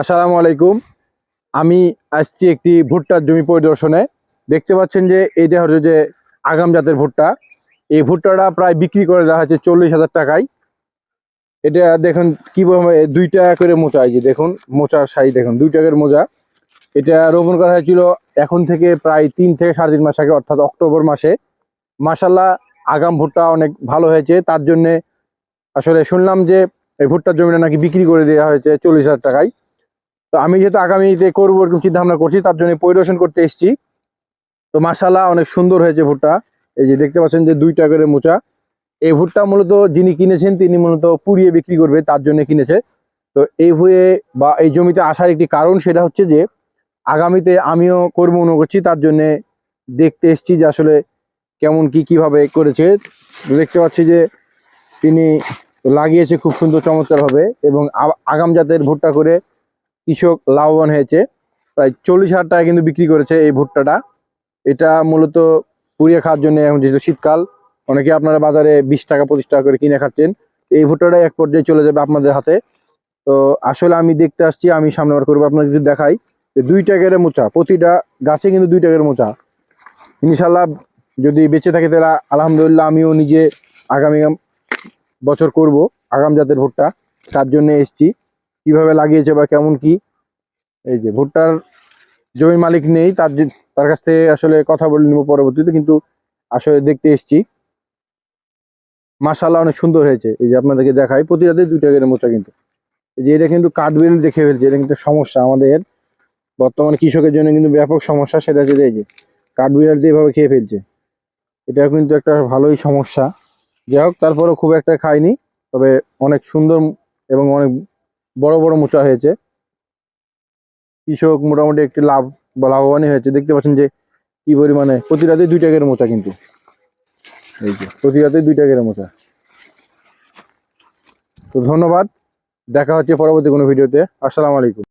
আসসালামু আলাইকুম। আমি আসছি একটি ভুট্টার জমি পরিদর্শনে। দেখতে পাচ্ছেন যে এইটা হচ্ছে যে আগাম জাতের ভুট্টা, এই ভুট্টাটা প্রায় বিক্রি করে দেওয়া হয়েছে চল্লিশ হাজার টাকায়। এটা দেখুন কীভাবে দুই টাকা করে মোচা যে দেখুন মোচার সাই দেখুন, দুই টাকার মোজা। এটা রোপণ করা হয়েছিল এখন থেকে প্রায় তিন থেকে সাড়ে তিন মাস আগে, অর্থাৎ অক্টোবর মাসে। মাসাল্লাহ আগাম ভুট্টা অনেক ভালো হয়েছে। তার জন্যে আসলে শুনলাম যে এই ভুট্টার জমিটা নাকি বিক্রি করে দেওয়া হয়েছে চল্লিশ হাজার টাকায়। তো আমি যেহেতু আগামীতে করব এরকম চিন্তা ভাবনা করছি, তার জন্য পরিদর্শন করতে এসেছি। তো মাসাল্লাহ অনেক সুন্দর হয়েছে ভুট্টা। এই যে দেখতে পাচ্ছেন যে দুই টাকার মোচা। এই ভুট্টা মূলত যিনি কিনেছেন, তিনি মূলত পুড়িয়ে বিক্রি করবে, তার জন্য কিনেছে। তো এই হয়ে বা এই জমিতে আসার একটি কারণ সেটা হচ্ছে যে, আগামীতে আমিও কর্ম মনে করছি, তার জন্যে দেখতে এসেছি যে আসলে কেমন কি কীভাবে করেছে। দেখতে পাচ্ছি যে তিনি লাগিয়েছে খুব সুন্দর চমৎকারভাবে এবং আগাম জাতের ভুট্টা করে কৃষক লাভবান হয়েছে। প্রায় চল্লিশ হাজার টাকা কিন্তু বিক্রি করেছে এই ভুট্টাটা। এটা মূলত পুড়িয়ে খাওয়ার জন্য এখন যেহেতু শীতকাল, অনেকে আপনারা বাজারে বিশ টাকা, পঁচিশ টাকা করে কিনে খাচ্ছেন। এই ভুট্টাটা এক পর্যায়ে চলে যাবে আপনাদের হাতে। তো আসলে আমি দেখতে আসছি, আমি সামনে বার করব আপনাকে যদি দেখাই যে দুই টাকার মোচা, প্রতিটা গাছে কিন্তু দুই টাকার মোচা। ইনশাল্লাহ যদি বেঁচে থাকে তাহলে আলহামদুলিল্লাহ আমিও নিজে আগামী বছর করব, আগাম জাতের ভুট্টা। তার জন্য এসছি। কীভাবে লাগিয়েছে বা কেমন কি এই যে ভুট্টার জমি মালিক নেই, তার তার কাছ থেকে আসলে কথা বলে নেব পরবর্তীতে, কিন্তু আসলে দেখতে এসছি। মাশাল্লাহ অনেক সুন্দর হয়েছে। এই যে আপনাদেরকে দেখাই, প্রতি রাতে দুই টাকার মোচা কিন্তু। এই যে এটা কিন্তু কাঠবিল দেখে ফেলছে, এটা কিন্তু সমস্যা আমাদের। বর্তমানে কৃষকের জন্য কিন্তু ব্যাপক সমস্যা, সেটা হচ্ছে এই যে কাঠবিড়াল দিয়ে এভাবে খেয়ে ফেলছে এটা কিন্তু একটা ভালোই সমস্যা। যাই হোক, তারপরেও খুব একটা খাইনি, তবে অনেক সুন্দর এবং অনেক বড় বড় মোচা হয়েছে। কৃষক মোটামুটি একটি লাভ বা লাভবানই হয়েছে। দেখতে পাচ্ছেন যে কি পরিমাণে? প্রতি রাতে দুই টাকার মোচা কিন্তু। এই যে, প্রতি রাতে দুই টাকার মোচা। তো ধন্যবাদ। দেখা হচ্ছে পরবর্তী কোনো ভিডিওতে। আসসালামু আলাইকুম।